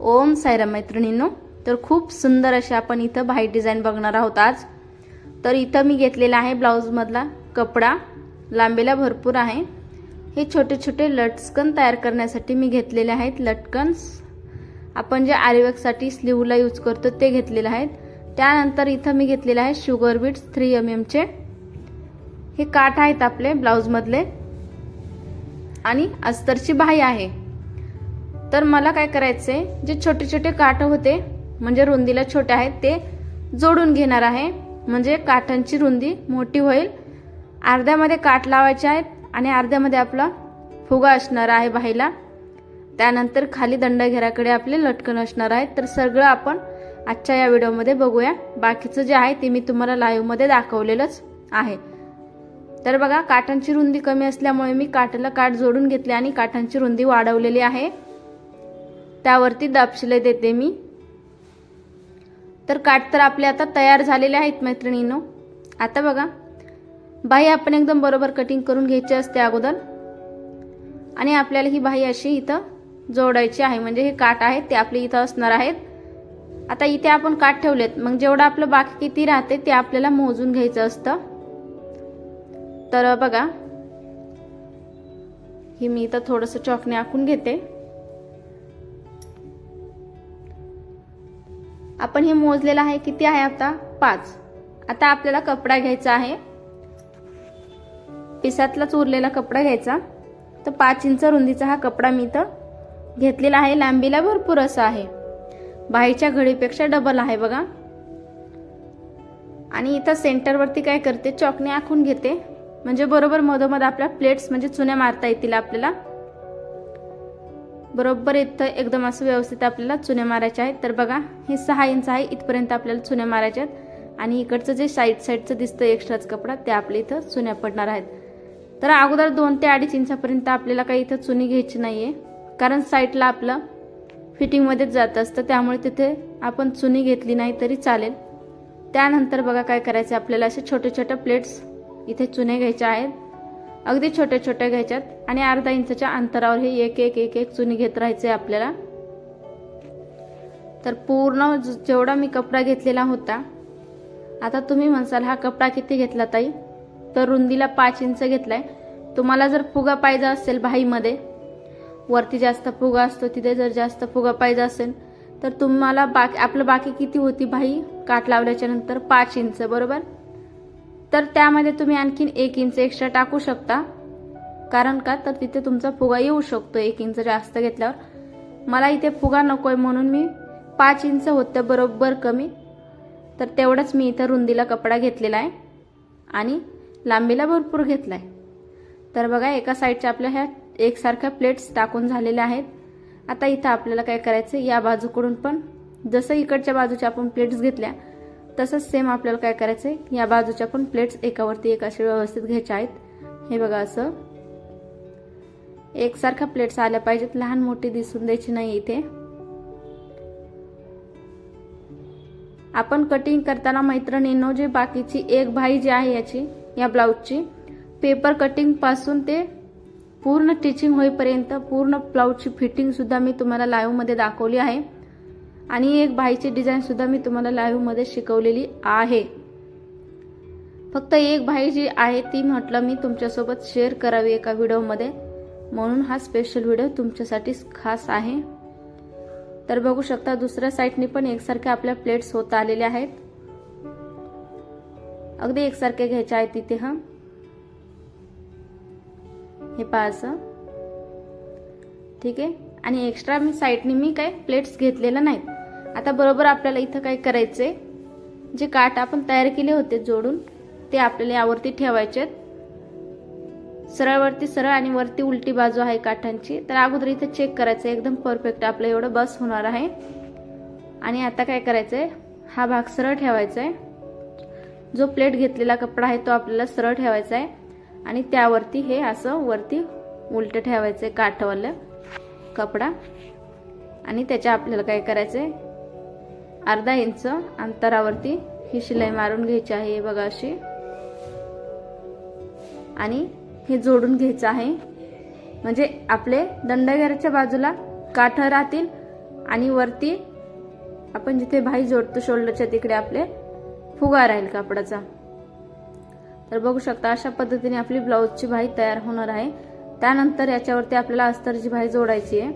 ओम सायरा मैत्रिणींनो तर खूप सुंदर असे आपण इथं भाई डिझाईन बघणार आहोत आज. तर इथं मी घेतलेला आहे ब्लाऊजमधला कपडा लांबीला भरपूर आहे. हे छोटे छोटे लटकन तयार करण्यासाठी मी घेतलेले आहेत लटकन्स. आपण जे आरिवर्कसाठी स्लीवला यूज करतो ते घेतलेले आहेत. त्यानंतर इथं मी घेतलेले आहे शुगर बीट्स थ्री एम एमचे हे काठ आहेत आपले ब्लाऊजमधले. आणि अस्तरची बाही आहे. तर मला काय करायचं आहे जे छोटे छोटे काठ होते म्हणजे रुंदीला छोटे आहेत ते जोडून घेणार आहे. म्हणजे काठांची रुंदी मोठी होईल. अर्ध्यामध्ये काठ लावायचे आहेत आणि अर्ध्यामध्ये आपला फुगा असणार आहे बाईला त्यानंतर खाली दंडघेराकडे आपले लटकन असणार आहेत. तर सगळं आपण आजच्या या व्हिडिओमध्ये बघूया. बाकीचं जे आहे ते मी तुम्हाला लाईव्हमध्ये दाखवलेलंच आहे. तर बघा काठांची रुंदी कमी असल्यामुळे मी काठाला काठ जोडून घेतले आणि काठांची रुंदी वाढवलेली आहे. त्यावरती दापशिले देते मी. तर काठ तर आपले आता तयार झालेले आहेत मैत्रिणींनो. आता बघा. बाही आपण एकदम बरोबर कटिंग करून घ्यायची असते अगोदर. आणि आपल्याला ही बाही अशी इथं जोडायची आहे. म्हणजे हे काठ आहेत ते आपले इथं असणार आहेत. आता इथे आपण काठ ठेवलेत. मग जेवढं आपलं बाकी किती राहते ते आपल्याला मोजून घ्यायचं असतं. तर बघा. हे मी इथं थोडंसं चॉकने आखून घेते. आपण हे मोजलेलं आहे किती आहे आता? पाच. आता आपल्याला कपडा घ्यायचा आहे. पिसातलाच उरलेला कपडा घ्यायचा. तर पाच इंच रुंदीचा हा कपडा मी इथं घेतलेला आहे. लांबीला भरपूर असा आहे. बाहेरच्या घडीपेक्षा डबल आहे बघा. आणि इथं सेंटरवरती काय करते? चॉकने आखून घेते. म्हणजे बरोबर मधोमध आपल्या प्लेट्स म्हणजे चुन्या मारता येतील आपल्याला. बरोबर इथं एकदम असं व्यवस्थित आपल्याला चुन्या मारायच्या आहेत. तर बघा हे सहा इंच आहे इथपर्यंत आपल्याला चुन्या मारायच्या आहेत. आणि इकडचं जे साईड साईडचं दिसतं एक्स्ट्राच कपडा ते आपल्या इथं चुन्या पडणार आहेत. तर अगोदर दोन ते अडीच इंचापर्यंत आपल्याला काही इथं चुनी घ्यायची नाही आहे कारण साईडला आपलं फिटिंगमध्येच जात असतं त्यामुळे तिथे आपण चुनी घेतली नाही तरी चालेल. त्यानंतर बघा काय करायचं आपल्याला असे छोटे छोटे प्लेट्स इथे चुने घ्यायच्या आहेत. अगदी छोट्या छोट्या घ्यायच्यात आणि अर्धा इंचच्या अंतरावर हे एक एक एक एक चुनी घेत राहायचे आपल्याला. तर पूर्ण जेवढा मी कपडा घेतलेला होता आता तुम्ही म्हणसाल हा कपडा किती घेतला ताई? तर रुंदीला पाच इंच घेतलाय. तुम्हाला जर फुगा पाहिजे असेल बाहीमध्ये वरती जास्त फुगा असतो तिथे जर जास्त फुगा पाहिजे असेल तर तुम्हाला बाकी आपलं बाकी किती होती बाई? काठ लावल्याच्या नंतर पाच इंच बरोबर? तर त्यामध्ये तुम्ही आणखीन एक इंच एक्स्ट्रा टाकू शकता. कारण का? तर तिथे तुमचा फुगा येऊ शकतो एक इंच जास्त घेतल्यावर. मला इथे फुगा नको आहे म्हणून मी पाच इंच होतं बरोबर कमी. तर तेवढंच मी इथं रुंदीला कपडा घेतलेला आहे. आणि लांबीला भरपूर घेतला आहे तर बघा एका साईडच्या आपल्या ह्या एकसारख्या प्लेट्स टाकून झालेल्या आहेत. आता इथं आपल्याला काय करायचं या बाजूकडून पण जसं इकडच्या बाजूच्या आपण प्लेट्स घेतल्या तसंच सेम आपल्याला काय करायचं आहे या बाजूच्या पण प्लेट्स एकावरती एक असे व्यवस्थित घ्यायच्या आहेत. हे बघा असं. एकसारख्या प्लेट्स आल्या पाहिजेत. लहान मोठी दिसून द्यायची नाही इथे. आपण कटिंग करताना मैत्रिणींनो जे बाकीची एक भाई जी आहे याची या ब्लाऊजची पेपर कटिंगपासून ते पूर्ण टिचिंग होईपर्यंत पूर्ण ब्लाऊजची फिटिंग सुद्धा मी तुम्हाला लाईव्हमध्ये दाखवली आहे. आणि एक बाईची डिझाईन सुद्धा मी तुम्हाला लाईव्हमध्ये शिकवलेली आहे. फक्त एक भाई जी आहे ती म्हटलं मी तुमच्यासोबत शेअर करावी एका व्हिडिओमध्ये म्हणून हा स्पेशल व्हिडिओ तुमच्यासाठी खास आहे. तर बघू शकता दुसऱ्या साईडने पण एकसारख्या आपल्या प्लेट्स होत आलेल्या आहेत. अगदी एकसारखे घ्यायचे आहेत तिथे हा. हे पहा ठीक आहे? आणि एक्स्ट्रा मी साईडने मी काय प्लेट्स घेतलेल्या नाहीत. आता बरोबर आपल्याला इथं काय करायचंय? जे काठ आपण तयार केले होते जोडून ते आपल्याला यावरती ठेवायचे सरळवरती सरळ आणि वरती उलटी बाजू आहे काठांची. तर अगोदर इथं चेक करायचं एकदम परफेक्ट आपलं एवढं बस होणार आहे. आणि आता काय करायचंय? हा भाग सरळ ठेवायचा आहे जो प्लेट घेतलेला कपडा आहे तो आपल्याला सरळ ठेवायचा आहे आणि त्यावरती हे असं वरती उलट ठेवायचं आहे काठवालं कपडा. आणि त्याच्या आपल्याला काय करायचं आहे अर्धा इंच अंतरावरती ही शिलाई मारून घ्यायची आहे बघा अशी. आणि हे जोडून घ्यायचं आहे. म्हणजे आपले दंडघेराच्या बाजूला काठ राहतील आणि वरती आपण जिथे भाई जोडतो शोल्डरच्या तिकडे आपले फुगा राहील कापडाचा. तर बघू शकता अशा पद्धतीने आपली ब्लाऊजची भाई तयार होणार आहे. त्यानंतर याच्यावरती आपल्याला अस्तरची भाई जोडायची आहे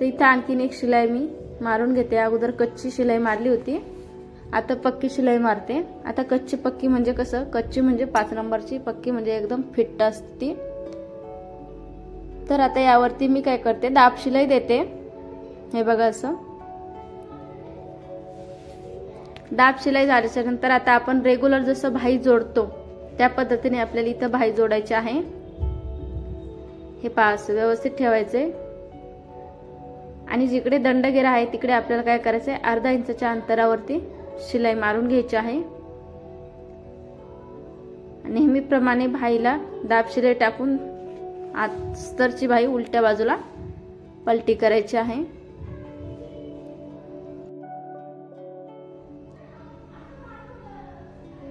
तर इथे आणखीन एक शिलाई मी मारून घेते. अगोदर कच्ची शिलाई मारली होती. आता पक्की शिलाई मारते. आता कच्ची पक्की म्हणजे कसं? कच्ची म्हणजे पाच नंबरची पक्की म्हणजे एकदम फिट्ट असते. तर आता यावरती मी काय करते? दाब शिलाई देते. हे बघा असं. दाब शिलाई झाल्याच्यानंतर आता आपण रेग्युलर जसं भाई जोडतो त्या पद्धतीने आपल्याला इथं भाई जोडायचे आहे. हे पास व्यवस्थित ठेवायचे आणि जिकडे दंडगेरा आहे तिकडे आपल्याला काय करायचं आहे अर्धा इंचाच्या अंतरावरती शिलाई मारून घ्यायची आहे. नेहमीप्रमाणे भाईला दाब शिलाई टाकून आस्तरची भाई उलट्या बाजूला पलटी करायची आहे.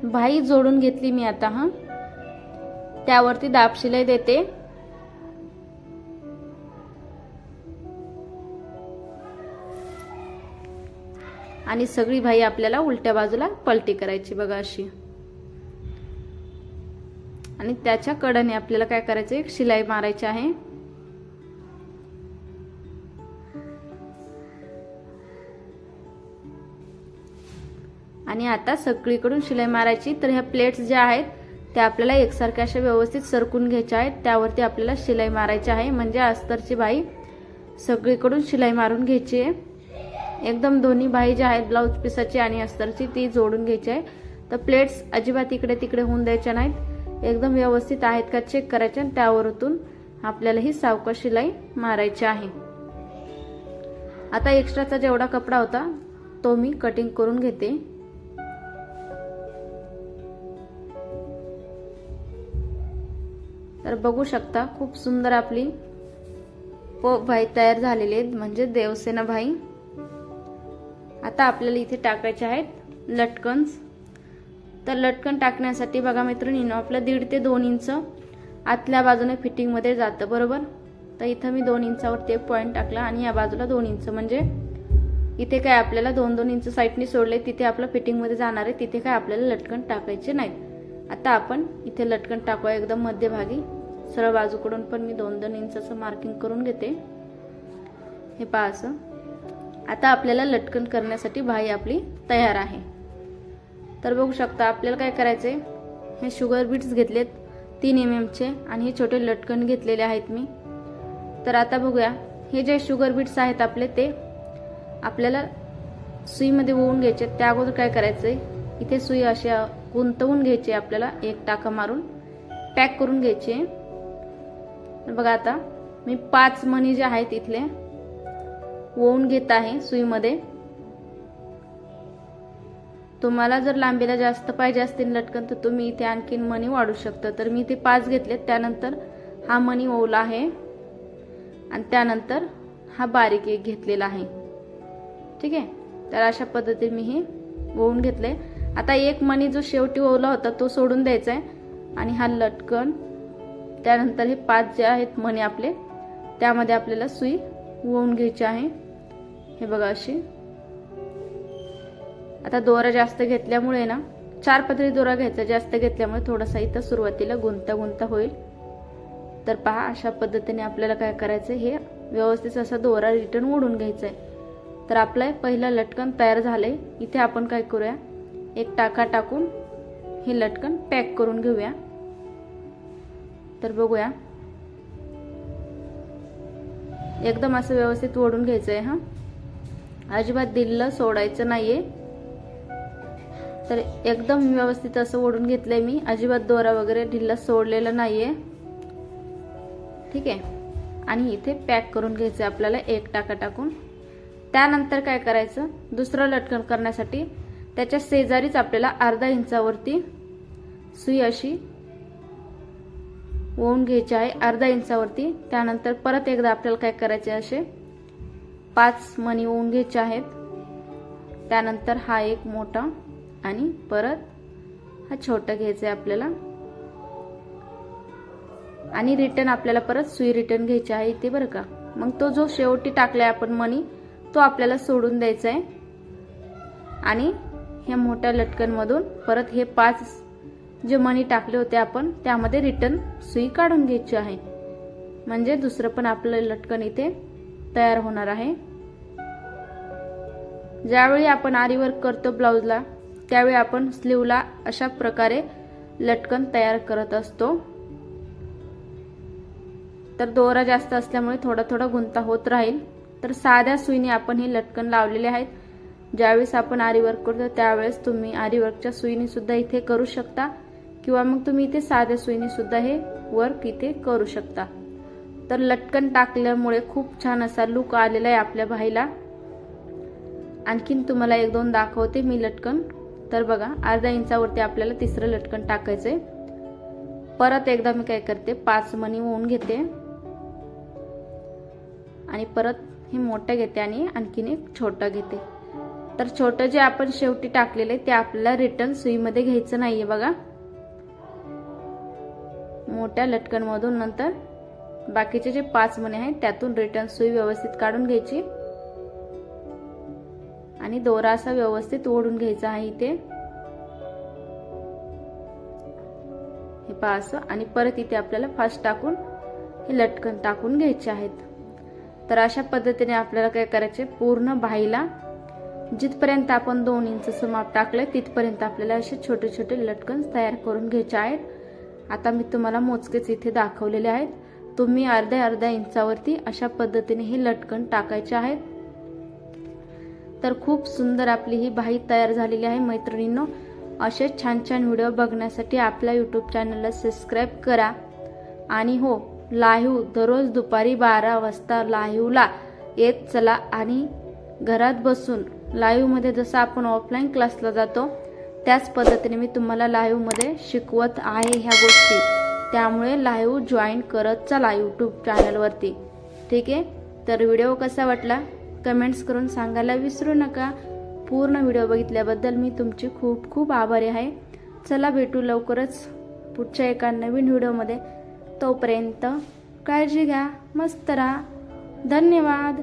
भाई जोडून घेतली मी आता हा. त्यावरती दाब शिलाई देते. आणि सगळी भाई आपल्याला उलट्या बाजूला पलटी करायची बघा अशी. आणि त्याच्या कडाने आपल्याला काय करायचं? एक शिलाई मारायची आहे. आणि आता सगळीकडून शिलाई मारायची. तर ह्या प्लेट्स ज्या आहेत त्या आपल्याला एकसारख्या अशा व्यवस्थित सरकून घ्यायच्या आहेत. त्यावरती आपल्याला शिलाई मारायची आहे. म्हणजे अस्तरची बाई सगळीकडून शिलाई मारून घ्यायची आहे. एकदम दोन्ही बाई ज्या आहेत ब्लाऊज पिसाची आणि अस्तरची ती जोडून घ्यायची आहे. तर प्लेट्स अजिबात इकडे तिकडे होऊन द्यायच्या नाहीत. एकदम व्यवस्थित आहेत का चेक करायचे आणि त्यावरतून आपल्याला ही सावकाश शिलाई मारायची आहे. आता एक्स्ट्राचा जेवढा कपडा होता तो मी कटिंग करून घेते. तर बघू शकता खूप सुंदर आपली पोप भाई तयार झालेली आहेत म्हणजे देवसेना भाई. आता आपल्याला इथे टाकायचे आहेत लटकन्स. तर लटकन टाकण्यासाठी बघा मित्रांनो आपलं दीड ते दोन इंच आतल्या बाजूने फिटिंगमध्ये जातं बरोबर? तर इथं मी दोन इंचावरती एक पॉईंट टाकला आणि या बाजूला दोन इंच. म्हणजे इथे काय आपल्याला दोन दोन इंच साईडने सोडले तिथे आपलं फिटिंगमध्ये जाणार आहे तिथे काय आपल्याला लटकन टाकायचे नाहीत. आता आपण इथे लटकन टाकूया एकदम मध्यभागी. सरळ बाजूकडून पण मी दोन दोन इंचाचं मार्किंग करून घेते. हे पहा असं. आता आपल्याला लटकन करण्यासाठी भाई आपली तयार आहे. तर बघू शकता आपल्याला काय करायचे हे शुगर बीट्स घेतलेत तीन एम एमचे आणि हे छोटे लटकन घेतलेले आहेत मी. तर आता बघूया हे जे शुगर बीट्स आहेत आपले ते आपल्याला सुईमध्ये ओवून घ्यायचे. त्या अगोदर काय करायचंय? इथे सुई अशा गुंतवून घ्यायची आपल्याला एक टाका मारून. पॅक करून घ्यायची. बघा आता मी पाच मणी जे आहेत इथले ओवून घेत आहे सुईमध्ये. तुम्हाला जर लांबीला जास्त पाहिजे असतील लटकन तर तुम्ही इथे आणखीन मणी वाढू शकता. तर मी इथे पाच घेतलेत. त्यानंतर हा मणी ओवला आहे. आणि त्यानंतर हा बारीक एक घेतलेला आहे. ठीक आहे? तर अशा पद्धतीने मी हे ओवून घेतले. आता एक मणी जो शेवटी ओवला होता तो सोडून द्यायचा आहे. आणि हा लटकन त्यानंतर हे पाच जे आहेत मणी आपले त्यामध्ये आपल्याला सुई ओवून घ्यायचे आहे. हे बघा अशी. आता दोरा जास्त घेतल्यामुळे ना चार पदरी दोरा घ्यायचा जास्त घेतल्यामुळे थोडासा इथं सुरुवातीला गुंता गुंता होईल. तर पहा अशा पद्धतीने आपल्याला काय करायचं हे व्यवस्थित असा दोरा रिटर्न ओढून घ्यायचा आहे तर आपलं पहिलं लटकन तयार झालंय. इथे आपण काय करूया? एक टाका टाकून हे लटकन पॅक करून घेऊया. तर बघूया. एकदम असं व्यवस्थित ओढून घ्यायचं आहे हा. अजिबात दिल्लं सोडायचं नाहीये. तर एकदम व्यवस्थित असं ओढून घेतलंय मी. अजिबात दोरा वगैरे ढिल्ला सोडलेला नाहीये. ठीक? आहे आणि इथे पॅक करून घ्यायचं आपल्याला एक टाका टाकून. त्यानंतर काय करायचं? दुसरं लटकन करण्यासाठी त्याच्या शेजारीच आपल्याला अर्धा इंचावरती सुई अशी ओवून घ्यायचे आहे अर्धा इंचावरती. त्यानंतर परत एकदा आपल्याला काय करायचे असे? पाच मणी ओवून घ्यायचे आहेत. त्यानंतर हा एक मोठा आणि परत हा छोटा घ्यायचा आहे आपल्याला. आणि रिटर्न आपल्याला परत सुई रिटर्न घ्यायची आहे इथे बरं का? मग तो जो शेवटी टाकलाय आपण मनी तो आपल्याला सोडून द्यायचा आहे. आणि ह्या मोठ्या लटकनमधून परत हे पाच जे मनी टाकले होते आपण त्यामध्ये रिटर्न सुई काढून घ्यायची आहे. म्हणजे दुसरं पण आपलं लटकन इथे तयार होणार आहे. ज्यावेळी आपण आरी वर्क करतो ब्लाऊजला त्यावेळी आपण स्लीवला अशा प्रकारे लटकन तयार करत असतो. तर दोरा जास्त असल्यामुळे थोडा थोडा गुंता होत राहील. तर साध्या सुईने आपण हे लटकन लावलेले आहेत. ज्यावेळेस आपण आरी वर्क करतो त्यावेळेस तुम्ही आरी वर्कच्या सुईने सुद्धा इथे करू शकता. किंवा मग तुम्ही इथे साध्या सुईने सुद्धा हे वर्क इथे करू शकता. तर लटकन टाकल्यामुळे खूप छान असा लुक आलेला आहे आपल्या भाईला. आणखीन तुम्हाला एक दोन दाखवते मी लटकन. तर बघा अर्धा इंचावरती आपल्याला तिसरं लटकन टाकायचंय. परत एकदा मी काय करते पाच मणी होऊन घेते. आणि परत हे मोठं घेते आणि आणखीन एक छोटं घेते. तर छोटं जे आपण शेवटी टाकलेलं आहे ते आपल्याला रिटर्न सुईमध्ये घ्यायचं नाहीये बघा. मोठ्या लटकनमधून नंतर बाकीचे जे पाच मणी आहेत त्यातून रिटर्न सुई व्यवस्थित काढून घ्यायची. आणि दोरा असा व्यवस्थित ओढून घ्यायचा आहे इथे. हे पहा असं. आणि परत इथे आपल्याला फास्ट टाकून हे लटकन टाकून घ्यायचे आहेत. तर अशा पद्धतीने आपल्याला काय करायचे? पूर्ण बाईला जिथपर्यंत आपण दोन इंच माप टाकलंय तिथपर्यंत आपल्याला असे छोटे छोटे लटकन तयार करून घ्यायचे आहेत. आता मी तुम्हाला मोजकेच इथे दाखवलेले आहेत. तुम्ही अर्ध्या अर्ध्या इंचावरती अशा पद्धतीने हे लटकन टाकायचे आहेत. तर खूप सुंदर आपली ही बाही तयार झालेली आहे मैत्रिणींनो. असे छान छान व्हिडिओ बघण्यासाठी आपल्या यूट्यूब चॅनलला सबस्क्राईब करा. आणि हो लाईव्ह दररोज दुपारी बारा वाजता लाईव्हला येत चला आणि घरात बसून लाईव्हमध्ये जसं आपण ऑफलाईन क्लासला जातो त्याच पद्धतीने मी तुम्हाला लाईव्हमध्ये शिकवत आहे ह्या गोष्टी. त्यामुळे लाईव्ह जॉईन करत चला यूट्यूब चॅनलवरती ठीक आहे? तर व्हिडिओ कसा वाटला? कमेंट्स करून सांगायला विसरू नका. पूर्ण व्हिडिओ बघितल्याबद्दल मी तुमची खूप खूप आभारी आहे. चला भेटू लवकरच पुढच्या एका नवीन व्हिडिओमध्ये. तोपर्यंत काळजी घ्या मस्त राहा. धन्यवाद.